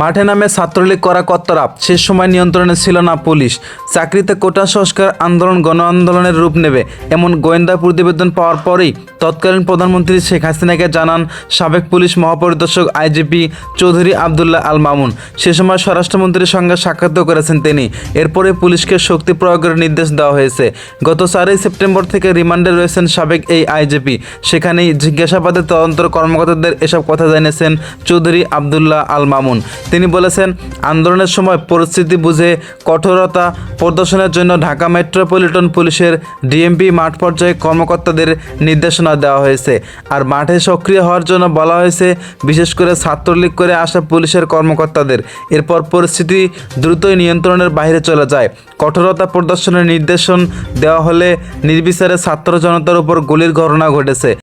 মাঠে নামে ছাত্রলীগ করা কত্তরাপ সে সময় নিয়ন্ত্রণে ছিল না পুলিশ। চাকরিতে কোটা সংস্কার আন্দোলন গণ আন্দোলনের রূপ নেবে। এমন গোয়েন্দা প্রতিবেদন পাওয়ার পরেই তৎকালীন প্রধানমন্ত্রী শেখ হাসিনাকে জানান সাবেক পুলিশ মহাপরিদর্শক আইজিপি চৌধুরী আবদুল্লাহ আল মামুন। সে সময় স্বরাষ্ট্রমন্ত্রীর সঙ্গে সাক্ষাৎ করেছেন তিনি। এরপরে পুলিশকে শক্তি প্রয়োগের নির্দেশ দেওয়া হয়েছে। গত চারই সেপ্টেম্বর থেকে রিমান্ডে রয়েছেন সাবেক এই আইজিপি। সেখানেই জিজ্ঞাসাবাদে তদন্ত কর্মকর্তাদের এসব কথা জানিয়েছেন চৌধুরী আবদুল্লাহ আল মামুন। তিনি বলেছেন, আন্দোলনের সময় পরিস্থিতি বুঝে কঠোরতা প্রদর্শনের জন্য ঢাকা মেট্রোপলিটন পুলিশের ডিএমপি মাঠ পর্যায়ে কর্মকর্তাদের নির্দেশনা দেওয়া হয়েছে। আর মাঠে সক্রিয় হওয়ার জন্য বলা হয়েছে, বিশেষ করে ছাত্রলীগ করে আসা পুলিশের কর্মকর্তাদের। এরপর পরিস্থিতি দ্রুতই নিয়ন্ত্রণের বাইরে চলে যায়। কঠোরতা প্রদর্শনের নির্দেশন দেওয়া হলে নির্বিচারে ছাত্র জনতার উপর গুলির ঘটনা ঘটেছে।